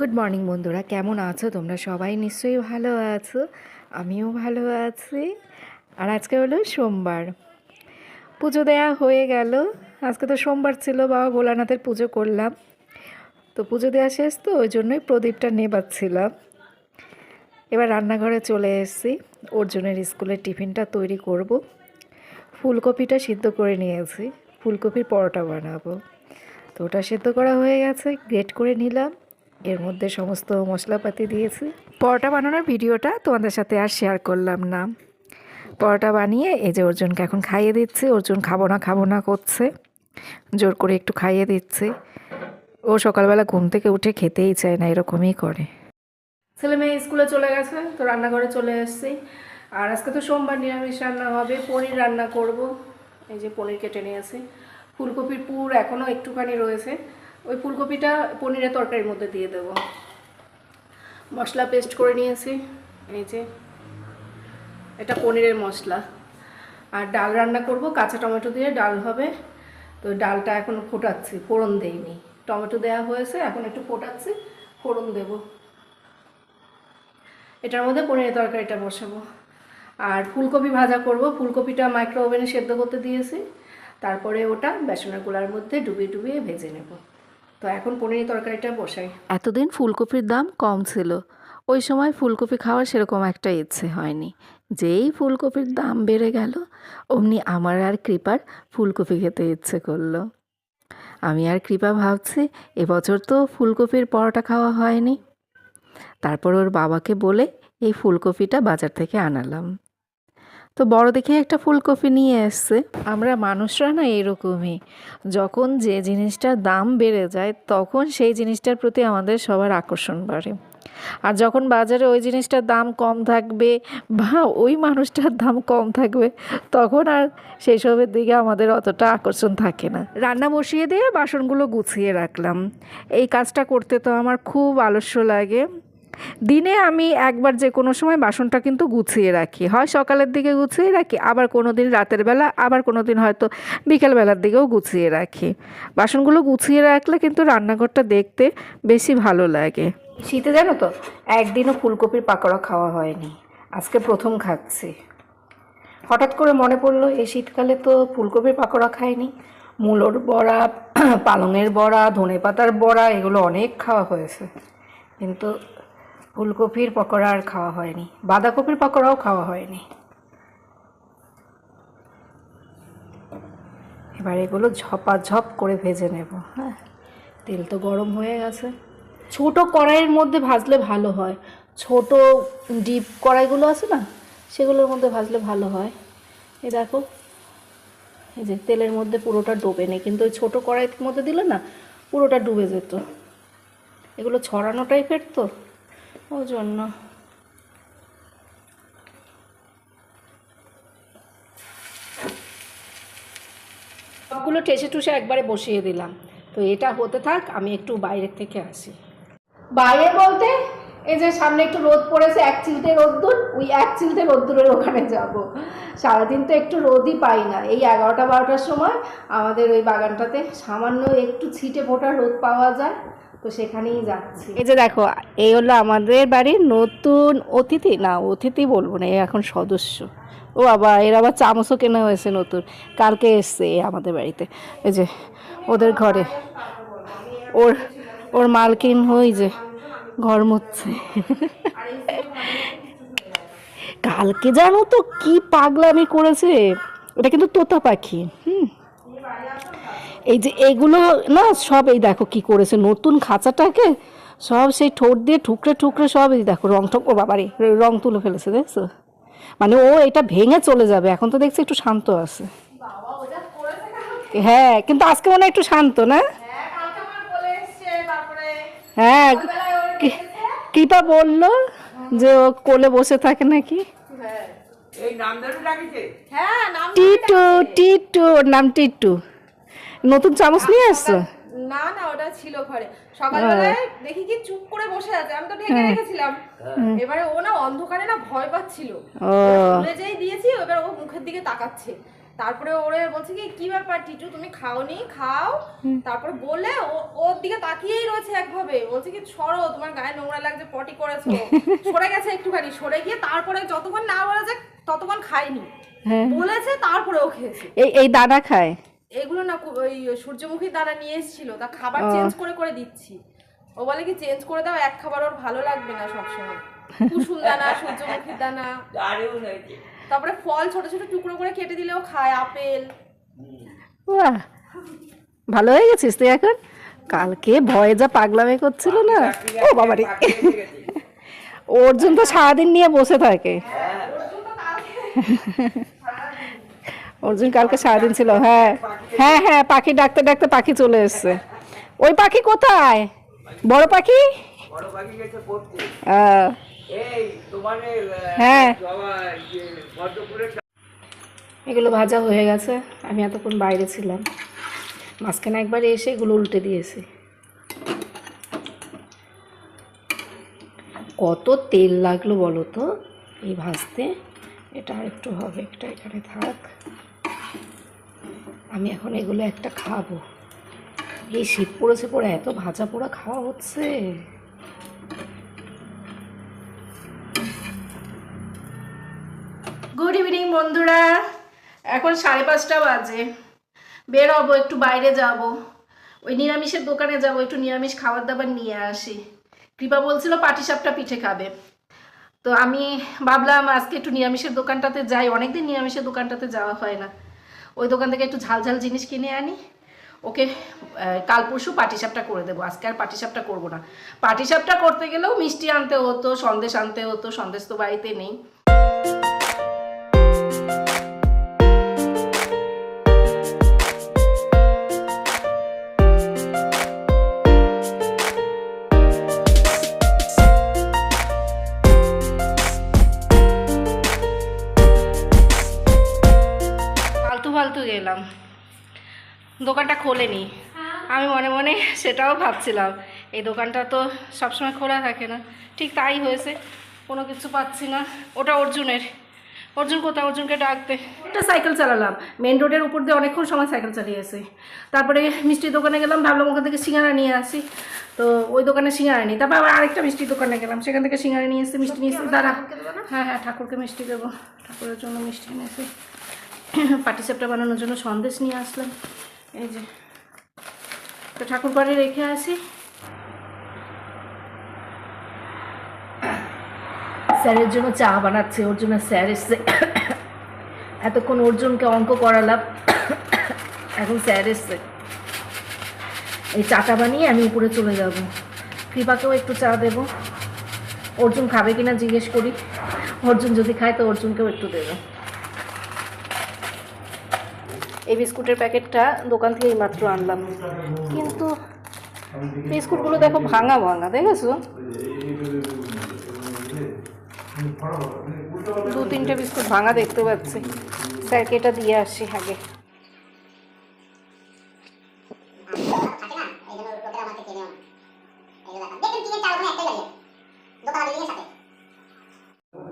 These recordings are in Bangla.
গুড মর্নিং বন্ধুরা। কেমন আছো? তোমরা সবাই নিশ্চয়ই ভালো আছো। আমিও ভালো আছি। আর আজকে হলো সোমবার। পুজো দেয়া হয়ে গেল। আজকে তো সোমবার ছিল, বাবা ভোলানাথের পুজো করলাম। তো পুজো দেওয়া শেষ তো, ওই জন্যই প্রদীপটা নেবাচ্ছিলাম। এবার রান্নাঘরে চলে এসেছি। অর্জুনের স্কুলের টিফিনটা তৈরি করব। ফুলকপিটা সিদ্ধ করে নিয়েছি। ফুলকপির পরোটা বানাবো। তো ওটা সেদ্ধ করা হয়ে গেছে, গ্রেট করে নিলাম। এর মধ্যে সমস্ত মশলাপাতি দিয়েছি। পরোটা বানানোর ভিডিওটা তোমাদের সাথে আর শেয়ার করলাম না। পরোটা বানিয়ে এই যে অর্জুনকে এখন খাইয়ে দিচ্ছি, অর্জুন খাব না খাব না করছে। জোর করে একটু খাইয়ে দিচ্ছে। ও সকালবেলা ঘুম থেকে উঠে খেতেই চায় না, এরকমই করে। ছেলে মেয়ে স্কুলে চলে গেছে, তো রান্নাঘরে চলে এসেছি। আর আজকে তো সোমবার নিরামিষ রান্না হবে, পনির রান্না করব। এই যে পনির কেটে নিয়েছি। ফুলকপির পুর এখনও একটুখানি রয়েছে। ওই ফুলকপিটা পনিরের তরকারির মধ্যে দিয়ে দেব। মশলা পেস্ট করে নিয়েছি, এই যে। এটা পনিরের মশলা। আর ডাল রান্না করব, কাঁচা টমেটো দিয়ে ডাল হবে। তো ডালটা এখন ফোটাচ্ছি, ফোড়ন দেইনি। টমেটো দেওয়া হয়েছে, এখন একটু ফোটাচ্ছি, ফোড়ন দেব। এটার মধ্যে পনিরের তরকারিটা বসাবো। আর ফুলকপি ভাজা করব, ফুলকপিটা মাইক্রো ওভেনে সেদ্ধ করতে দিয়েছি। তারপরে ওটা বেসনের গোলার মধ্যে ডুবিয়ে ডুবিয়ে ভেজে নেব। তো এখন পনিরের তরকারিটা বসাই। এতদিন ফুলকপির দাম কম ছিল। ওই সময় ফুলকপি খাওয়ার সেরকম একটা ইচ্ছে হয়নি। যেই ফুলকপির দাম বেড়ে গেল, অমনি আমার আর কৃপার ফুলকপি খেতে ইচ্ছে করল। আমি আর কৃপা ভাবছি, এবছর তো ফুলকপির পরোটা খাওয়া হয়নি। তারপর ওর বাবাকে বলে এই ফুলকপিটা বাজার থেকে আনালাম। তো বড় দেখে একটা ফুলকপি নিয়ে এসছে। আমরা মানুষরা না এরকমই। যখন যে জিনিসটার দাম বেড়ে যায় তখন সেই জিনিসটার প্রতি আমাদের সবার আকর্ষণ বাড়ে। আর যখন বাজারে ওই জিনিসটার দাম কম থাকবে বা ওই মানুষটার দাম কম থাকবে তখন আর সেই সবের দিকে আমাদের অতটা আকর্ষণ থাকে না। রান্না বসিয়ে দিয়ে বাসনগুলো গুছিয়ে রাখলাম। এই কাজটা করতে তো আমার খুব আলস্য লাগে। দিনে আমি একবার যে কোনো সময় বাসনটা কিন্তু গুছিয়ে রাখি। হয় সকালের দিকে গুছিয়ে রাখি, আবার কোনো দিন রাতের বেলা, আবার কোনো দিন হয়তো বিকেলবেলার দিকেও গুছিয়ে রাখি। বাসনগুলো গুছিয়ে রাখলে কিন্তু রান্নাঘরটা দেখতে বেশি ভালো লাগে। শীতে জানো তো, একদিনও ফুলকপির পাকোড়া খাওয়া হয়নি। আজকে প্রথম খাচ্ছি। হঠাৎ করে মনে পড়ল, এই শীতকালে তো ফুলকপির পাকোড়া খাইনি। মূলোর বড়া পালংয়ের বড়া ধনে পাতার বড়া, এগুলো অনেক খাওয়া হয়েছে। কিন্তু ফুলকপির পকোড়া আর খাওয়া হয়নি। বাঁধাকপির পকোড়াও খাওয়া হয়নি। এবার এগুলো ঝপাঝপ করে ভেজে নেব। হ্যাঁ তেল তো গরম হয়ে গেছে। ছোট কড়াইয়ের মধ্যে ভাজলে ভালো হয়। ছোট ডিপ কড়াইগুলো আছে না, সেগুলোর মধ্যে ভাজলে ভালো হয়। এ দেখো, এই যে তেলের মধ্যে পুরোটা ডোবে নেই, কিন্তু ওই ছোটো কড়াইয়ের মধ্যে দিলে না, পুরোটা ডুবে যেত। এগুলো ছড়ানো টাইপের তো? ওই জন্য। সবগুলো টেসে টুসে একবারে বসিয়ে দিলাম। তো এটা হতে থাক, আমি একটু বাইরের থেকে আসি। বাইরে বলতে, এই যে সামনে একটু রোদ পড়েছে, এক চিলতে রোদ্দুর, ওই এক চিলতে রোদ্দুরের ওখানে যাব। সারাদিন তো একটু রোদই পাই না। এই এগারোটা, বারোটার সময় আমাদের ওই বাগানটাতে সামান্য একটু ছিটে ফোটা রোদ পাওয়া যায়। তো সেখানেই যাচ্ছি। এই যে দেখো, এই হলো আমাদের বাড়ির নতুন অতিথি। না, অতিথি বলব না এখন সদস্য। ও বাবা এর আবার চামচও কেনা হয়েছে নতুন। কালকে এসছে আমাদের বাড়িতে। এই যে, ওদের ঘরে। ওর ওর মালকিন ওই যে, ঘর মুচ্ছে কালকে জানো তো কি পাগলামি করেছে? এটা কিন্তু তোতা পাখি, হুম? এই যে এগুলো না সব এই দেখো কি করেছে নতুন খাঁচাটাকে সব সেই ঠোঁট দিয়ে ঠুকরে ঠুকরে সব এই দেখো রং ঠক ও বাবারে রং তুলে ফেলেছে দেখছ? মানে ও এটা ভেঙে চলে যাবে এখন তো দেখছি একটু শান্ত আছে। হ্যাঁ কিন্তু আজকে মনে হয় একটু শান্ত না? হ্যাঁ কৃপা বলল যে ও কোলে বসে থাকে নাকি? হ্যাঁ নাম টিটু টিটু ওর নাম টিটু। নতুন চামচ নিয়ে আসছো? না না ওটা ছিল ঘরে। সকালবেলায় দেখি কি চুপ করে বসে আছে আমি তো ঢেকে রেখেছিলাম। এবারে ও না অন্ধকারে না ভয় পাচ্ছিল। ও। খুলে যেই দিয়েছি এবার ও মুখের দিকে তাকাচ্ছে। তারপরে ওরে বলছে কি কি ব্যাপার টিটু তুমি খাওনি? খাও? তারপরে বলে ও- ওর দিকে তাকিয়েই রয়েছে একভাবে। বলছে কি সরো তোমার গায়ে নোংরা লাগছে পটি করেছ। সরে গেছে একটুখানি সরে গিয়ে তারপরে যতক্ষণ না বলা যায় ততক্ষণ খাইনি হ্যাঁ। তারপরে তারপরেও খেয়েছে। এই এই দানা খায়। এগুলো না ওই সূর্যমুখীর দানা নিয়ে এসেছিল তা খাবার চেঞ্জ করে করে দিচ্ছি। ও বলে কি চেঞ্জ করে দাও এক খাবার ওর ভালো লাগবে না সবসময়। কুসুম দানা সূর্যমুখীর দানা। তারপরে ফল ছোট ছোট টুকরো করে কেটে দিলেও খায় আপেল। বাহ ভালো হয়ে গেছিস তুই এখন? কালকে ভয়ে যা পাগলামি করছিল না। ও বাবারে। অর্জুন তো সারাদিন নিয়ে বসে থাকে। হ্যাঁ। অর্জুন কালকে সারাদিন ছিল হ্যাঁ। হ্যাঁ হ্যাঁ পাখি ডাকতে ডাকতে পাখি চলে এসছে। ওই পাখি কোথায়? বড় পাখি? হ্যাঁ। এগুলো ভাজা হয়ে গেছে, আমি এতক্ষণ বাইরে ছিলাম। মাঝখানে একবার এসে এগুলো উল্টে দিয়েছি। কত তেল লাগল বলো তো? এই ভাজতে। এটা একটু হবে, একটা এখানে থাক। আমি এখন এগুলো একটা খাব। এই শীত পড়েছে পরে এত ভাজা পোড়া খাওয়া হচ্ছে। গুড ইভিনিং বন্ধুরা। এখন সাড়ে পাঁচটা বাজে। বের হব, একটু বাইরে যাব। ওই নিরামিষের দোকানে যাব, একটু নিরামিষ খাবার দাবার নিয়ে আসি। কৃপা বলছিল পাটিসাপটা পিঠে খাবে। তো আমি ভাবলাম আজকে একটু নিরামিষের দোকানটাতে যাই। অনেকদিন নিরামিষের দোকানটাতে যাওয়া হয় না। ওই দোকান থেকে একটু ঝাল ঝাল জিনিস কিনে আনি। ওকে কাল পরশু পাটিসাপটা করে দেবো। আজকে আর পাটিসাপটা করব না। পাটিসাপটা করতে গেলেও মিষ্টি আনতে হতো, সন্দেশ আনতে হতো, সন্দেশ তো বাড়িতে নেই। ফালতু গেলাম। দোকানটা খোলেনি আমি মনে মনে সেটাও ভাবছিলাম এই দোকানটা তো সবসময় খোলা থাকে না। ঠিক তাই হয়েছে কোনো কিছু পাচ্ছি না। ওটা অর্জুনের। অর্জুন কোথায়? অর্জুনকে ডাকতে। একটা সাইকেল চালালাম। মেন রোডের উপর দিয়ে অনেকক্ষণ সময় সাইকেল চালিয়েছি। তারপরে মিষ্টির দোকানে গেলাম ভাবলাম ওখান থেকে সিঙ্গারা নিয়ে আসি। তো ওই দোকানে সিঙ্গারা নিই। তারপর আবার আরেকটা মিষ্টির দোকানে গেলাম। সেখান থেকে সিঙ্গারা নিয়ে এসে মিষ্টি নিয়ে এসে দাঁড়া। হ্যাঁ হ্যাঁ ঠাকুরকে মিষ্টি দেবো। ঠাকুরের জন্য মিষ্টি নিয়ে এসে পাটিসাপটা বানানোর জন্য সন্দেশ নিয়ে আসলাম। এই যে। তো ঠাকুর ঘরে রেখে আসি। স্যারের জন্য চা বানাচ্ছে, ওর জন্য স্যার এসছে। এতক্ষণ অর্জুনকে অঙ্ক করালাম। এখন স্যার এসছে। এই চাটা বানিয়ে আমি উপরে চলে যাব। কৃপাকেও একটু চা দেব। অর্জুন খাবে কিনা জিজ্ঞেস করি। অর্জুন যদি খায় তো অর্জুনকেও একটু দেবো। এই বিস্কুটের প্যাকেটটা দোকান থেকে মাত্র আনলাম। কিন্তু বিস্কুটগুলো দেখো ভাঙা ভাঙা দেখেছ দু তিনটে বিস্কুট ভাঙা দেখতে পাচ্ছি। স্যারকে এটা দিয়ে আসি আগে।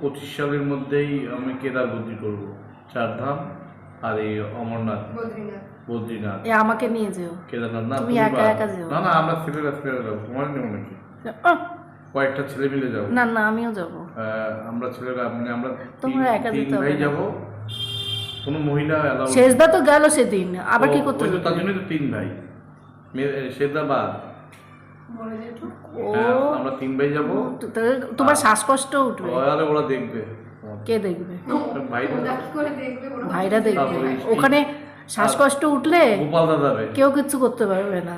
পঁচিশ সালের মধ্যেই আমি কেদার বদ্রি করব চারধাম আর এই অমরনাথ। বদ্রীনাথ। এ আমাকে নিয়ে যেও। কেদারনাথ না তুমি একা একা যেও। না না আমরা ছেলেরা ছেলেরা যাব। তোমার নেব নাকি? কয়েকটা ছেলে মিলে যাব। না না আমিও যাব। আমরা ছেলেরা মানে আমরা তোমরা একা যেতে ভাই যাব। কোনো মহিলা অ্যালাউ শেষদা তো গেল সেদিন। আবার কি করতে হবে? তার জন্যই তো তিন ভাই। সেদা বাদ। হ্যাঁ, আমরা তিন ভাই যাব। তোমার শ্বাসকষ্ট উঠবে। আরে ওরা দেখবে। কে দেখবে? ভাইরা। দেখবে ওখানে শ্বাসকষ্ট উঠলে কেউ কিচ্ছু করতে পারবে না।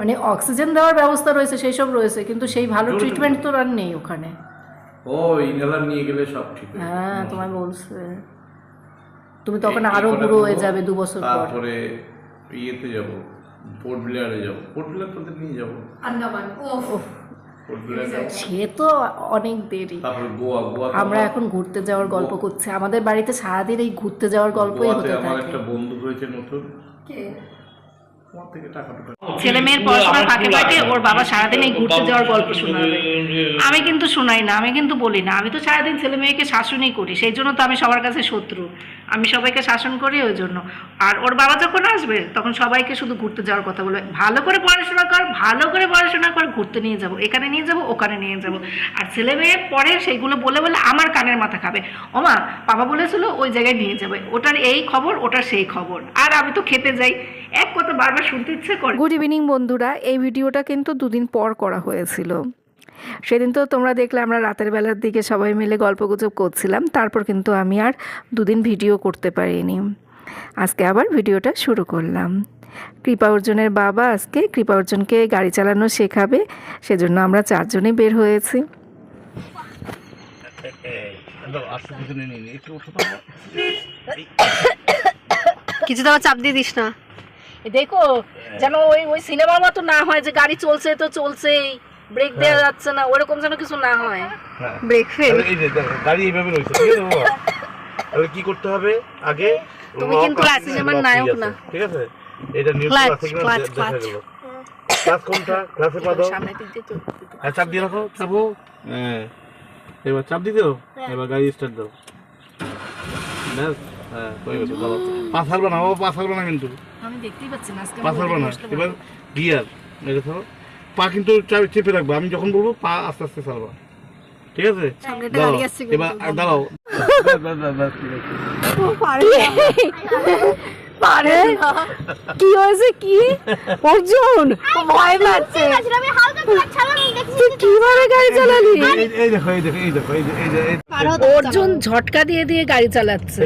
মানে অক্সিজেন দেওয়ার ব্যবস্থা রয়েছে সেই সব রয়েছে কিন্তু সেই ভালো ট্রিটমেন্ট তো আর নেই ওখানে। ও ইনহেলার নিয়ে গেলে সব ঠিক হ্যাঁ তোমায় বলছে। তুমি তখন আরও বুড়ো হয়ে যাবে দু বছর পর। তারপরে ইয়েতে যাব পোর্ট ব্লেয়ারে যাব। পোর্ট ব্লেয়ার তোদের নিয়ে যাব। আন্দামান। সে তো অনেক দেরি। তারপরে গোয়া গোয়া আমরা এখন ঘুরতে যাওয়ার গল্প করছি। আমাদের বাড়িতে সারাদিন এই ঘুরতে যাওয়ার গল্পই হতে আমার থাকে। একটা বন্ধু হয়েছে নতুন। তোমার থেকে টাকা টুকা ছেলে মেয়ের পড়াশোনার ফাঁকে ফাঁকে ওর বাবা সারাদিন এই ঘুরতে যাওয়ার গল্প শোনাবে আমি কিন্তু শোনাই না আমি কিন্তু বলি না। আমি তো সারাদিন ছেলে মেয়েকে শাসনই করি সেই জন্য তো আমি সবার কাছে শত্রু। আমি সবাইকে শাসন করি ওই জন্য। আর ওর বাবা যখন আসবে, তখন সবাইকে শুধু ঘুরতে যাওয়ার কথা বলবে। ভালো করে পড়াশোনা কর, ভালো করে পড়াশোনা কর, ঘুরতে নিয়ে যাব, এখানে নিয়ে যাব, ওখানে নিয়ে যাব। আর ছেলে মেয়ে পরে সেইগুলো বলে বলে আমার কানের মাথা খাবে। ওমা, বাবা বলেছিল ওই জায়গায় নিয়ে যাবে। ওটার এই খবর, ওটার সেই খবর। আর আমি তো খেতে যাই। এক কথা বারবার শুনতে ইচ্ছে করে। গুড ইভিনিং বন্ধুরা। এই ভিডিওটা কিন্তু দুদিন পর করা হয়েছিল। সেদিন তো তোমরা দেখলে আমরা রাতের বেলার দিকে সবাই মিলে গল্পগুজব করছিলাম তারপর কিন্তু আমি আর দুদিন ভিডিও করতে পারিনি আজকে আবার ভিডিওটা শুরু করলাম কৃপা অর্জুনের বাবা আজকে কৃপা অর্জুনকে গাড়ি চালানো শেখাবে সেজন্য আমরা চারজনই বের হয়েছি আসতে পিছনে নিয়ে নিই। একটু ওঠো তো। কিছু তো চাপ দিয়ে দিস না দেখো যেন ওই ওই সিনেমার মতো না হয় যে গাড়ি চলছে তো চলছেই ব্রেক দেওয়া যাচ্ছে না ওরকম যেন কিছু না হয়। হ্যাঁ। ব্রেক ফেল এই যে দেখো, গাড়ি এইভাবে রয়েছে ঠিক আছে বাবা? তাহলে কি করতে হবে? আগে তুমি কিন্তু আছে, সিনেমার নায়ক না। ঠিক আছে? এটা নিউট্রাল আছে কিনা দেখা। গেল। ক্লাস কোনটা? ক্লাসে পা দাও। হ্যাঁ চাপ দিয়ে রাখো চাপো। হ্যাঁ। এবার চাপ দিয়ে দাও এবার গাড়ি স্টার্ট দাও। ব্যাস হ্যাঁ হয়ে গেছে না বাবা না কিন্তু। আমি দেখতেই পাচ্ছি না আজকে পা ছাড়বে না। এবার গিয়ার মেরে ধরো পা কিন্তু চাপ- চেপে রাখবে। আমি যখন বলব পা আস্তে আস্তে চালাবো ঠিক আছে? দাঁড়াও। এবার দাঁড়াও। পারে কি হয়েছে কি? অর্জুন! ভয় পাচ্ছে। তুই কীভাবে গাড়ি চালালি? এই এই দেখো এই দেখো এই দেখো এই যে এই যে এই- অর্জুন ঝটকা দিয়ে দিয়ে গাড়ি চালাচ্ছে।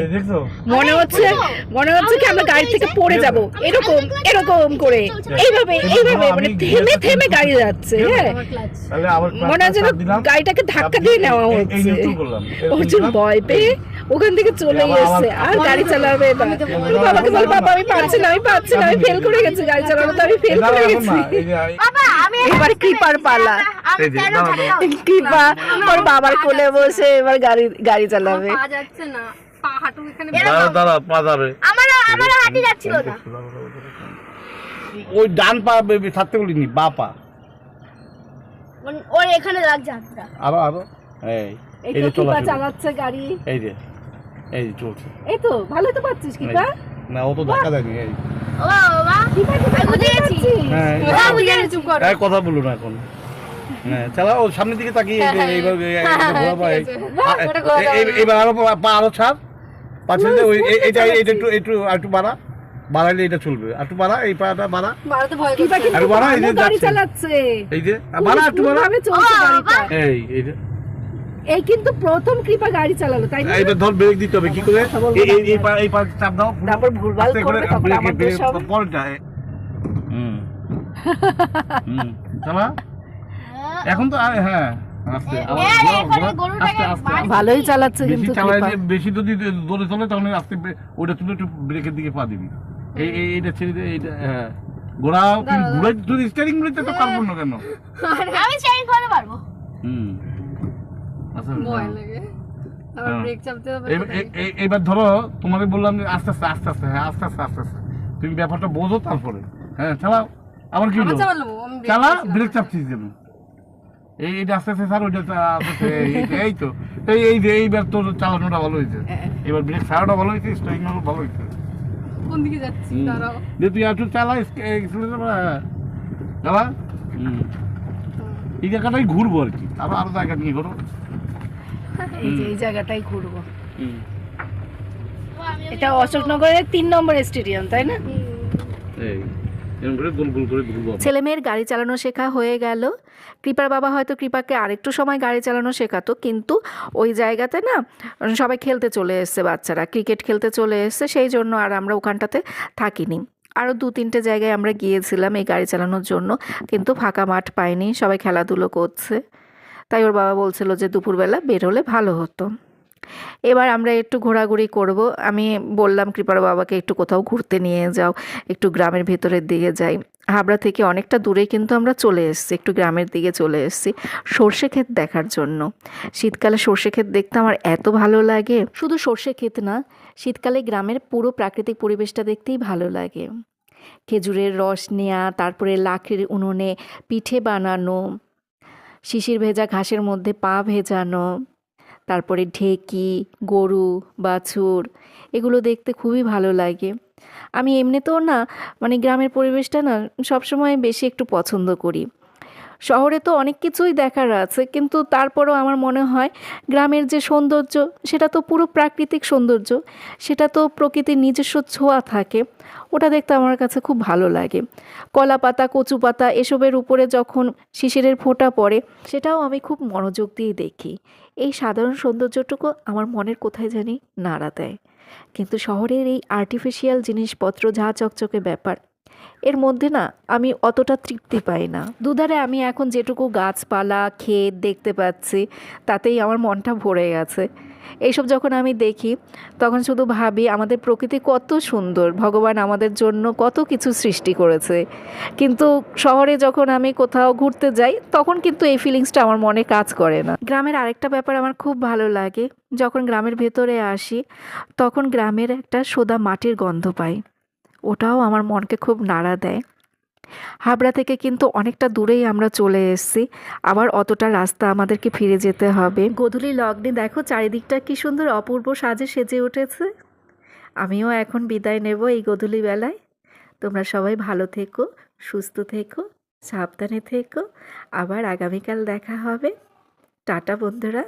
মনে হচ্ছে মনে হচ্ছে কি আমরা গাড়ি থেকে পড়ে যাব। এরকম এরকম করে। এইভাবে এইভাবে মানে থেমে থেমে গাড়ি যাচ্ছে হ্যাঁ? মনে যেন গাড়িটাকে ধাক্কা দিয়ে নেওয়া হচ্ছে। অর্জুন ভয় পেয়ে ওখান থেকে চলে এসেছে আর গাড়ি চালাবে না। বাবাকে বল বাবা আমি পারছি না আমি পারছি না আমি ফেল করে গেছি গাড়ি চালানো তো আমি ফেল করে গেছি। এবার কৃপার পালা? কৃপা ওর বাবার কোলে বসে এবার গাড়ি গাড়ি চালাবে। ওই ডান পা বে- ছাড়তে বলিনি বা পা। ওর এখানে লাগছে আরও আরও। এই যে। চালাচ্ছে গাড়ি। এই যে। এই চলছে। এই তো ভালো তো পাচ্ছিস কৃপা। না ও তো ধাক্কা দেয়নি এই। ও বাবা। বুঝে গেছি। হ্যাঁ চুপ কর। এই কথা বলো না এখন। হ্যাঁ চালাও সামনের দিকে তাকিয়ে এইবার আরও পা- পা আরও ছাড়। পা ওই এই- এইটা এইটা একটু একটু একটু বাড়া। বাড়াইলে এটা চলবে। আর একটু বাড়া এই পাটা বাড়া। আর বাড়া এই যে ভালো গাড়ি যাচ্ছে। চালাচ্ছে। এই যে আর বাড়া একটু বাড়া। এই এই যে। এই কিন্তু প্রথম কৃপা গাড়ি চালালো তাই না? এইবার ধর ব্রেক দিতে হবে কি করে? এই এই এই পা এই পা চাপ দাও। পুরো। তারপর ভুলভাল করে করবে তখন আমাদের সব- এ- হুম। হুম। চালা। এখন তো আরে হ্যাঁ হ্যাঁ। ভালোই চালাচ্ছে বেশি কিন্তু বেশি যদি দৌড়ে চলে তাহলে আস্তে ওটা তুলে একটু ব্রেকের দিকে পা দিবি। এই এই এইটা ছেড়ে দে এইটা হ্যাঁ। গোড়া তুই ঘুরে যদি স্টিয়ারিং ঘুরতে তো পারব না কেন? আমি চেঞ্জ করতে পারব। হুম। ভয় হ্যাঁ। লাগে। হ্যাঁ। এইবার ধরো তোমাকে বললাম যে আস্তে আস্তে আস্তে আস্তে হ্যাঁ আস্তে আস্তে আস্তে আস্তে। তুমি ব্যাপারটা বোঝো তারপরে। হ্যাঁ চালাও। আবার কি চালা ব্রেক চাপছিস কেন এই এইটা আস্তে আস্তে স্যার ওইটা এই- তো। এই এই যে এইবার তোর চালানোটা ভালো হয়েছে। এবার ব্রেক ছাড়াটা ভালো হয়েছে স্টারিং ভালো হয়েছে। কোন দিকে যাচ্ছি দাঁড়াও। যে তুই একটু চালা এক্সিলেটার হ্যাঁ। চালা? এই জায়গাটাই ঘুরবো আর কি। আরও আরও জায়গা নিয়ে ঘুরো এই যে এই জায়গাটাই ঘুরবো। এটা অশোকনগরের তিন নম্বর স্টেডিয়াম তাই না। ছেলে মেয়ের গাড়ি চালানো শেখা হয়ে গেল। কৃপার বাবা হয়তো কৃপাকে আরেকটু সময় গাড়ি চালানো শেখাতো কিন্তু ওই জায়গাতে না সবাই খেলতে চলে এসছে বাচ্চারা ক্রিকেট খেলতে চলে এসছে সেই জন্য আর আমরা ওখানটাতে থাকিনি। আরও দু তিনটে জায়গায় আমরা গিয়েছিলাম এই গাড়ি চালানোর জন্য কিন্তু ফাঁকা মাঠ পাইনি সবাই খেলাধুলো করছে। তাই ওর বাবা বলছিল যে দুপুরবেলা বের হলে ভালো হতো। এবার আমরা একটু ঘোরাঘুরি করব। আমি বললাম, কৃপার বাবাকে একটু কোথাও ঘুরতে নিয়ে যাও, একটু গ্রামের ভেতরের দিকে যাই। হাবড়া থেকে অনেকটা দূরে কিন্তু আমরা চলে এসেছি, একটু গ্রামের দিকে চলে এসেছি, সর্ষে ক্ষেত দেখার জন্য। শীতকালে সর্ষে ক্ষেত দেখতে আমার এত ভালো লাগে। শুধু সর্ষে ক্ষেত না, শীতকালে গ্রামের পুরো প্রাকৃতিক পরিবেশটা দেখতেই ভালো লাগে। খেজুরের রস নেওয়া তারপরে লাখের উনুনে পিঠে বানানো শিশির ভেজা ঘাসের মধ্যে পা ভেজানো, তারপরে ঢেকি, গরু, বাছুর, এগুলো দেখতে খুবই ভালো লাগে। আমি এমনিতেও না মানে গ্রামের পরিবেশটা না, সবসময় বেশি একটু পছন্দ করি। শহরে তো অনেক কিছুই দেখার আছে, কিন্তু তারপরেও আমার মনে হয় গ্রামের যে সৌন্দর্য, সেটা তো পুরো প্রাকৃতিক সৌন্দর্য, সেটা তো প্রকৃতির নিজস্ব ছোঁয়া থাকে, ওটা দেখতে আমার কাছে খুব ভালো লাগে। কলা পাতা কচু পাতা এসবের উপরে যখন শিশিরের ফোঁটা পড়ে, সেটাও আমি খুব মনোযোগ দিয়ে দেখি। এই সাধারণ সৌন্দর্যটুকু আমার মনের কোথায় জানি নাড়া দেয়। কিন্তু শহরের এই আর্টিফিশিয়াল জিনিসপত্র ঝা চকচকে ব্যাপার এর মধ্যে না আমি অতটা তৃপ্তি পাই না। দুধারে আমি এখন যেটুকু গাছপালা, ক্ষেত দেখতে পাচ্ছি, তাতেই আমার মনটা ভরে গেছে। এইসব যখন আমি দেখি, তখন শুধু ভাবি আমাদের প্রকৃতি কত সুন্দর, ভগবান আমাদের জন্য কত কিছু সৃষ্টি করেছে। কিন্তু শহরে যখন আমি কোথাও ঘুরতে যাই, তখন কিন্তু এই ফিলিংসটা আমার মনে কাজ করে না। গ্রামের আরেকটা ব্যাপার আমার খুব ভালো লাগে, যখন গ্রামের ভেতরে আসি, তখন গ্রামের একটা সোদা মাটির গন্ধ পাই। ওটাও আমার মনকে খুব নাড়া দেয়। হাবড়া থেকে কিন্তু অনেকটা দূরেই আমরা চলে এসেছি। আবার অতটা রাস্তা আমাদেরকে ফিরে যেতে হবে। গধূলি লগ্নে দেখো চারিদিকটা কি সুন্দর অপূর্ব সাজে সেজে উঠেছে। আমিও এখন বিদায় নেব এই গধূলি বেলায়। তোমরা সবাই ভালো থেকো, সুস্থ থেকো, সাবধানে থেকো। আবার আগামীকাল দেখা হবে। টাটা বন্ধুরা।